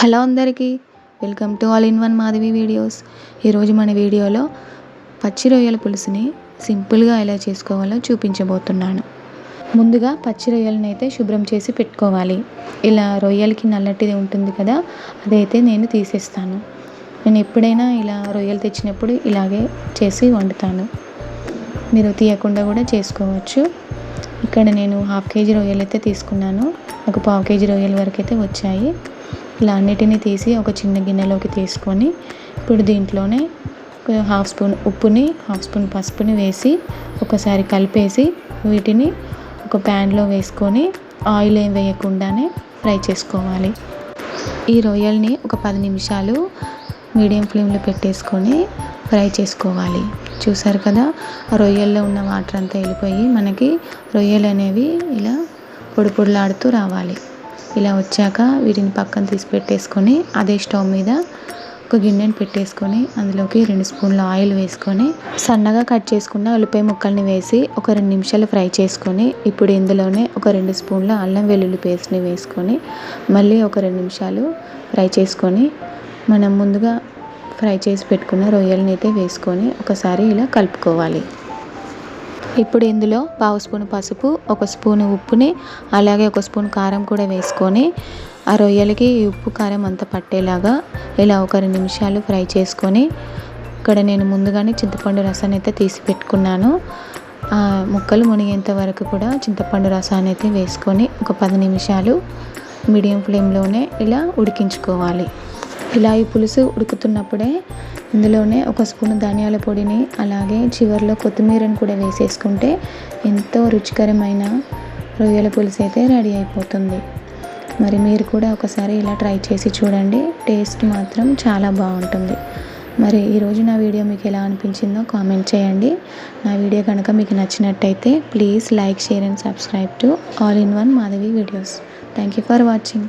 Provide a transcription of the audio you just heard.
Hello అందరికీ welcome to all in one Madhavi videos. ఈరోజు మన వీడియోలో పచ్చి రొయ్యల పులుసుని సింపుల్గా ఎలా చేసుకోవాలో చూపించబోతున్నాను. ముందుగా పచ్చి రొయ్యలను అయితే శుభ్రం చేసి పెట్టుకోవాలి. ఇలా రొయ్యలకి నల్లటిది ఉంటుంది కదా అదైతే నేను తీసేస్తాను. నేను ఎప్పుడైనా ఇలా రొయ్యలు తెచ్చినప్పుడు ఇలాగే చేసి వండుతాను. మీరు తీయకుండా కూడా చేసుకోవచ్చు. ఇక్కడ నేను హాఫ్ కేజీ రొయ్యలు అయితే తీసుకున్నాను. ఒక పావు కేజీ రొయ్యల వరకు అయితే వచ్చాయి. ఇలా అన్నిటిని తీసి ఒక చిన్న గిన్నెలోకి తీసుకొని ఇప్పుడు దీంట్లోనే హాఫ్ స్పూన్ ఉప్పుని హాఫ్ స్పూన్ పసుపుని వేసి ఒకసారి కలిపేసి వీటిని ఒక ప్యాన్లో వేసుకొని ఆయిల్ ఏం వేయకుండానే ఫ్రై చేసుకోవాలి. ఈ రొయ్యల్ని ఒక పది నిమిషాలు మీడియం ఫ్లేమ్లో పెట్టేసుకొని ఫ్రై చేసుకోవాలి. చూసారు కదా ఆ రొయ్యల్లో ఉన్న వాటర్ అంతా వెళ్ళిపోయి మనకి రొయ్యలు అనేవి ఇలా పొడి పొడిలాడుతూ రావాలి. ఇలా వచ్చాక వీటిని పక్కన తీసి పెట్టేసుకొని అదే స్టవ్ మీద ఒక గిన్నెని పెట్టేసుకొని అందులోకి రెండు స్పూన్ల ఆయిల్ వేసుకొని సన్నగా కట్ చేసుకున్న ఉల్లిపాయ ముక్కల్ని వేసి ఒక రెండు నిమిషాలు ఫ్రై చేసుకొని ఇప్పుడు ఇందులోనే ఒక రెండు స్పూన్ల అల్లం వెల్లుల్లి పేస్ట్ని వేసుకొని మళ్ళీ ఒక రెండు నిమిషాలు ఫ్రై చేసుకొని మనం ముందుగా ఫ్రై చేసి పెట్టుకున్న రొయ్యలని అయితే వేసుకొని ఒకసారి ఇలా కలుపుకోవాలి. ఇప్పుడు ఇందులో పావు స్పూన్ పసుపు ఒక స్పూన్ ఉప్పుని అలాగే ఒక స్పూన్ కారం కూడా వేసుకొని ఆ రొయ్యలకి ఉప్పు కారం అంతా పట్టేలాగా ఇలా ఒక రెండు నిమిషాలు ఫ్రై చేసుకొని ఇక్కడ నేను ముందుగానే చింతపండు రసాన్ని అయితే తీసి పెట్టుకున్నాను. ఆ ముక్కలు మునిగేంత వరకు కూడా చింతపండు రసాన్ని అయితే వేసుకొని ఒక పది నిమిషాలు మీడియం ఫ్లేమ్లోనే ఇలా ఉడికించుకోవాలి. ఇలా ఈ పులుసు ఉడుకుతున్నప్పుడే ఇందులోనే ఒక స్పూన్ ధనియాల పొడిని అలాగే చివరిలో కొత్తిమీరని కూడా వేసేసుకుంటే ఎంతో రుచికరమైన రొయ్యల పులుసు అయితే రెడీ అయిపోతుంది. మరి మీరు కూడా ఒకసారి ఇలా ట్రై చేసి చూడండి టేస్ట్ మాత్రం చాలా బాగుంటుంది. మరి ఈరోజు నా వీడియో మీకు ఎలా అనిపించిందో కామెంట్ చేయండి. నా వీడియో కనుక మీకు నచ్చినట్టయితే please like share and subscribe to all in one Madhavi videos. Thank you for watching.